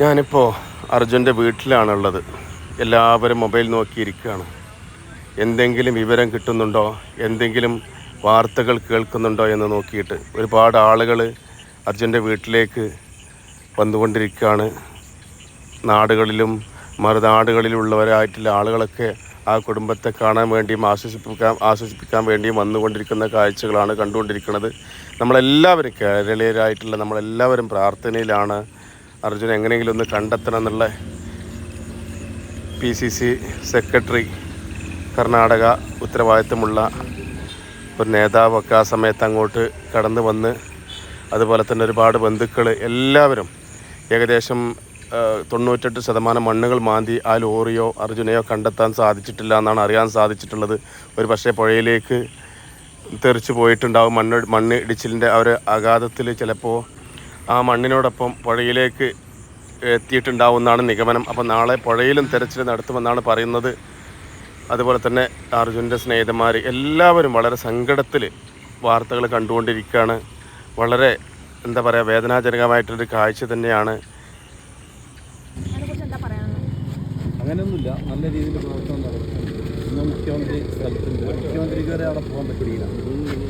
ഞാനിപ്പോൾ അർജുന്റെ വീട്ടിലാണുള്ളത്. എല്ലാവരും മൊബൈൽ നോക്കിയിരിക്കുകയാണ്. എന്തെങ്കിലും വിവരം കിട്ടുന്നുണ്ടോ? എന്തെങ്കിലും വാർത്തകൾ കേൾക്കുന്നുണ്ടോ എന്ന് നോക്കിയിട്ട് ഒരുപാട് ആളുകൾ അർജുന്റെ വീട്ടിലേക്ക് വന്നുകൊണ്ടിരിക്കുകയാണ്. നാടുകളിലും മറുനാടുകളിലുള്ളവരായിട്ടുള്ള ആളുകളൊക്കെ ആ കുടുംബത്തെ കാണാൻ വേണ്ടിയും ആശ്വസിപ്പിക്കാൻ ആശ്വസിപ്പിക്കാൻ വേണ്ടിയും വന്നുകൊണ്ടിരിക്കുന്ന കാഴ്ചകളാണ് കണ്ടുകൊണ്ടിരിക്കുന്നത്. നമ്മളെല്ലാവരും കേരളീയരായിട്ടുള്ള നമ്മളെല്ലാവരും പ്രാർത്ഥനയിലാണ് അർജുൻ എങ്ങനെയെങ്കിലും ഒന്ന് കണ്ടെത്തണം എന്നുള്ള P C C secretary Karnataka ഉത്തരവാദിത്തമുള്ള ഒരു നേതാവൊക്കെ ആ സമയത്ത് അങ്ങോട്ട് കടന്നു വന്ന് അതുപോലെ തന്നെ ഒരുപാട് ബന്ധുക്കൾ എല്ലാവരും ഏകദേശം തൊണ്ണൂറ്റെട്ട് ശതമാനം മണ്ണുകൾ മാന്തി ആ ലോറിയോ അർജുനയോ കണ്ടെത്താൻ സാധിച്ചിട്ടില്ല എന്നാണ് അറിയാൻ സാധിച്ചിട്ടുള്ളത്. ഒരു പക്ഷേ പുഴയിലേക്ക് തെറിച്ച് പോയിട്ടുണ്ടാവും. മണ്ണ് മണ്ണ് ഇടിച്ചിലിന്റെ ആ ഒരു ആഘാതത്തിൽ ചിലപ്പോൾ ആ മണ്ണിനോടൊപ്പം പുഴയിലേക്ക് എത്തിയിട്ടുണ്ടാവുമെന്നാണ് നിഗമനം. അപ്പോൾ നാളെ പുഴയിലും തെരച്ചിൽ നടത്തുമെന്നാണ് പറയുന്നത്. അതുപോലെ തന്നെ അർജുന്റെ സ്നേഹിതന്മാർ എല്ലാവരും വളരെ സങ്കടത്തിൽ വാർത്തകൾ കണ്ടുകൊണ്ടിരിക്കുകയാണ്. വളരെ എന്താ പറയുക വേദനാജനകമായിട്ടൊരു കാഴ്ച തന്നെയാണ്. അങ്ങനെയൊന്നുമില്ല. നല്ല രീതിയിൽ പ്രവർത്തനം നടക്കുന്നുണ്ട് ഇന്ന് മുഖ്യമന്ത്രി സ്ഥലത്തുണ്ട്. മുഖ്യമന്ത്രിക്ക് വരെ അവിടെ പോകാൻ പറ്റില്ല.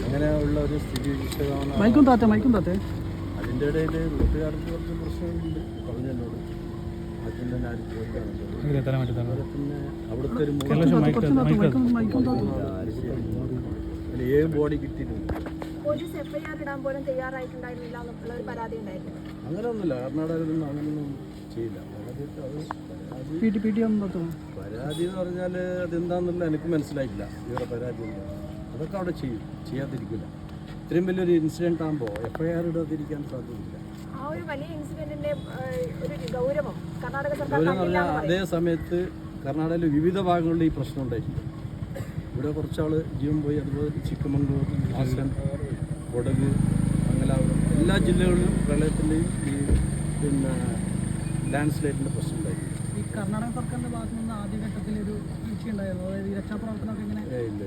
അങ്ങനെയുള്ള ഒരു സ്ഥിതി വിശേഷമാണ് മൈക്കും താത്തേ മൈക്കും താത്തെ. അതിന്റെ ഇടയിൽ വീട്ടുകാർക്ക് കുറച്ച് പ്രശ്നങ്ങളുണ്ട്. പറഞ്ഞല്ലോ ആദ്യം തന്നെ ആരും പോയിട്ടാണ് അതുപോലെ പിന്നെ അവിടുത്തെ ഒരു അതിൽ ബോഡി കിട്ടിയിട്ടുണ്ട്? അങ്ങനെയൊന്നുമില്ല കർണാടകയിലൊന്നും അങ്ങനെയൊന്നും ചെയ്യില്ല. പരാതി എന്ന് പറഞ്ഞാൽ അതെന്താണെന്നുള്ള എനിക്ക് മനസ്സിലായില്ല ഇവരുടെ പരാതി അതൊക്കെ അവിടെ ചെയ്യും. ചെയ്യാതിരിക്കില്ല. ഇത്രയും വലിയൊരു ഇൻസിഡന്റ് ആകുമ്പോൾ എഫ് ഐ ആർ ഇടാതിരിക്കാൻ സാധ്യതയില്ല. ആ ഒരു വലിയ ഇൻസിഡന്റിന്റെ ഒരു ഗൗരവം കർണാടക സർക്കാർ പറഞ്ഞാൽ അതേ സമയത്ത് കർണാടകയിലെ വിവിധ ഭാഗങ്ങളിൽ ഈ പ്രശ്നം ഉണ്ടായിട്ടുണ്ട്. ഇവിടെ കുറച്ചാൾ ജീവൻ പോയി അതുപോലെ ചിക്കമംഗ്ലൂർ ഹാസൻ കൊടക് മംഗലാപുരം എല്ലാ ജില്ലകളിലും പ്രളയത്തിന്റെയും ഈ പിന്നെ ലാൻഡ് സ്ലൈഡിന്റെ പ്രശ്നം ഉണ്ടായിട്ടുണ്ട് ഈ കർണാടക സർക്കാരിന്റെ ഭാഗത്തു നിന്ന് ആദ്യഘട്ടത്തിൽ ഒരു വീഴ്ച ഉണ്ടായിരുന്നു അതായത് ഈ രക്ഷാപ്രവർത്തനമൊക്കെ ഇങ്ങനെ.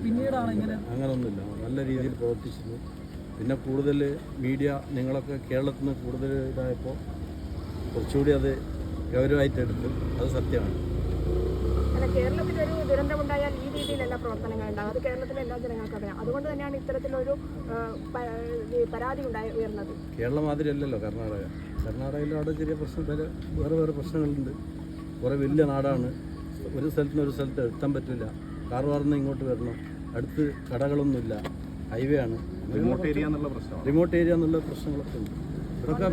പിന്നീടാണ് ഇങ്ങനെ അങ്ങനൊന്നുമില്ല. നല്ല രീതിയിൽ പ്രവർത്തിച്ചിരുന്നു. പിന്നെ കൂടുതൽ മീഡിയ നിങ്ങളൊക്കെ കേരളത്തിൽ നിന്ന് കൂടുതൽ ഇതായപ്പോൾ കുറച്ചുകൂടി അത് ഗൗരവമായിട്ട് എടുത്തു അത് സത്യമാണ്. ഒരു ദുരന്തമുണ്ടായാൽ ഈ രീതിയിലല്ല പ്രവർത്തനങ്ങൾ ഉണ്ടാകും അത് കേരളത്തിലെ എല്ലാ ജനങ്ങൾക്കും അറിയാം. അതുകൊണ്ട് തന്നെയാണ് ഇത്തരത്തിലൊരു പരാതി ഉണ്ടായി ഉയർന്നത്. കേരള മാതിരി അല്ലല്ലോ കർണാടക. കർണാടകയിലും അവിടെ ചെറിയ പ്രശ്നം വേറെ വേറെ വേറെ പ്രശ്നങ്ങളുണ്ട്. കുറേ വലിയ നാടാണ്. ഒരു സ്ഥലത്ത് നിന്ന് ഒരു സ്ഥലത്ത് എത്താൻ പറ്റില്ല. കാർവാറിൽ ഇങ്ങോട്ട് വരണം. അടുത്ത് കടകളൊന്നുമില്ല. ഹൈവേ ആണ്. റിമോട്ട് ഏരിയ എന്നുള്ള പ്രശ്നം റിമോട്ട് ഏരിയ എന്നുള്ള പ്രശ്നങ്ങളൊക്കെ ഉണ്ട്. ഇതൊക്കെ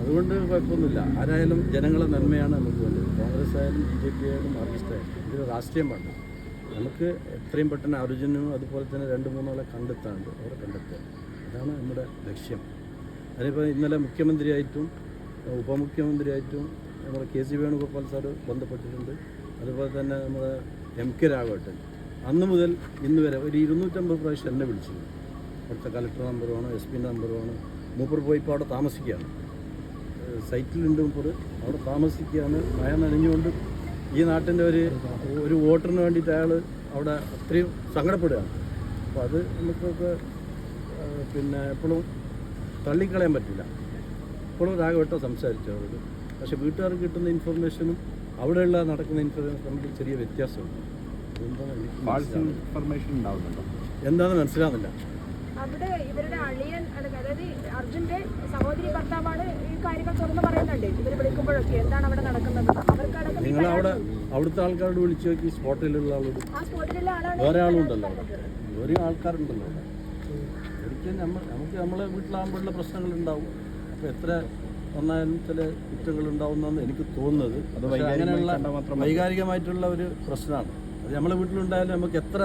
അതുകൊണ്ട് കുഴപ്പമൊന്നുമില്ല. ആരായാലും ജനങ്ങളെ നന്മയാണ് നമുക്ക് വേണ്ടത്. കോൺഗ്രസ് ആയാലും ബി ജെ പി ആയാലും മാർക്സിസ്റ്റ് ആയാലും. ഇതൊരു രാഷ്ട്രീയം വേണ്ട നമുക്ക് എത്രയും പെട്ടെന്ന് അർജുനും അതുപോലെ തന്നെ രണ്ട് മൂന്നാളെ കണ്ടെത്താണ്ട് അവരെ കണ്ടെത്തുക. അതാണ് നമ്മുടെ ലക്ഷ്യം. അതിനിപ്പോൾ ഇന്നലെ മുഖ്യമന്ത്രിയായിട്ടും ഉപമുഖ്യമന്ത്രിയായിട്ടും നമ്മുടെ കെ സി വേണുഗോപാൽ സാറ് ബന്ധപ്പെട്ടിട്ടുണ്ട്. അതുപോലെ തന്നെ നമ്മുടെ എം കെ രാഘവട്ടൻ. അന്ന് മുതൽ ഇന്ന് വരെ ഒരു ഇരുന്നൂറ്റമ്പത് പ്രാവശ്യം എന്നെ വിളിച്ചിരുന്നു. അവിടുത്തെ കലക്ടർ നമ്പറുമാണ് എസ് പിന്റെ നമ്പറുമാണ്. മൂപ്പർ പോയി ഇപ്പോൾ അവിടെ താമസിക്കുകയാണ്. സൈറ്റിലുണ്ട് മൂപ്പർ അവിടെ താമസിക്കുകയാണ്. മഴ നനഞ്ഞുകൊണ്ട് ഈ നാട്ടിന്റെ ഒരു ഒരു വോട്ടറിന് വേണ്ടിയിട്ട് അയാൾ അവിടെ അത്രയും സങ്കടപ്പെടുകയാണ്. അപ്പോൾ അത് നമുക്കൊക്കെ പിന്നെ എപ്പോഴും തള്ളിക്കളയാൻ പറ്റില്ല. എപ്പോഴും രാഘവട്ടോ സംസാരിച്ചു അവരോട്. പക്ഷേ വീട്ടുകാർക്ക് കിട്ടുന്ന ഇൻഫർമേഷനും അവിടെയുള്ള നടക്കുന്ന ഇൻഫർമേഷൻ തമ്മിൽ ചെറിയ വ്യത്യാസമുണ്ട്. എനിക്ക് ഇൻഫർമേഷൻ ഉണ്ടാവുന്നുണ്ടോ? എന്താണെന്ന് മനസ്സിലാവുന്നില്ല. അവിടെ ഇവരുടെ അളിയൻ അതായത് അർജുന്റെ സഹോദരി ഭർത്താവാണ് ഈ കാര്യങ്ങൾ തുറന്നു പറയുന്നുണ്ട്. ഇവർ വിളിക്കുമ്പോഴൊക്കെ എന്താണ് അവിടെ നടക്കുന്നത്? അവർക്ക് നിങ്ങൾ അവിടെ അവിടുത്തെ ആൾക്കാരോട് വിളിച്ചു നോക്കി സ്പോട്ടിലുള്ള ആളോട്. ആ സ്പോട്ടിലുള്ള ആളാണ് വേറെ ആളുണ്ടല്ലോ വേറെ ആൾക്കാരുണ്ടല്ലോ ഒരിക്കലും നമ്മൾ നമുക്ക് നമ്മളെ വീട്ടിലാകുമ്പോഴുള്ള പ്രശ്നങ്ങൾ ഉണ്ടാവും അപ്പോൾ എത്ര വന്നാലും ചില കുറ്റങ്ങൾ ഉണ്ടാവുന്നതെന്ന് എനിക്ക് തോന്നുന്നത്. അത് വൈകാരികമായിട്ടുള്ള ഒരു പ്രശ്നമാണ്. നമ്മളെ വീട്ടിലുണ്ടായാലും നമുക്ക് എത്ര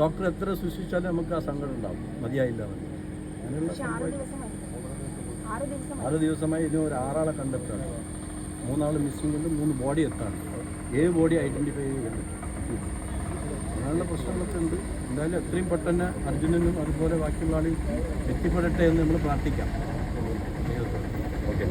ഡോക്ടർ എത്ര സൂക്ഷിച്ചാലും നമുക്ക് ആ സങ്കടം ഉണ്ടാവും. മതിയായില്ല ആറ് ദിവസമായി ഇതിന് ഒരു ആറാളെ കണ്ടെത്താണ് മൂന്നാൾ മിസ്സിംഗ് ഉണ്ട് മൂന്ന് ബോഡി എത്താണ്. ഏത് ബോഡി ഐഡന്റിഫൈ ചെയ്യുന്നുണ്ട് അങ്ങനെയുള്ള പ്രശ്നങ്ങളൊക്കെ ഉണ്ട്. എന്തായാലും എത്രയും പെട്ടെന്ന് അർജുനനും അതുപോലെ ബാക്കിയുള്ള ആളും എത്തിപ്പെടട്ടെ എന്ന് നമ്മൾ പ്രാർത്ഥിക്കാം. ഓക്കെ.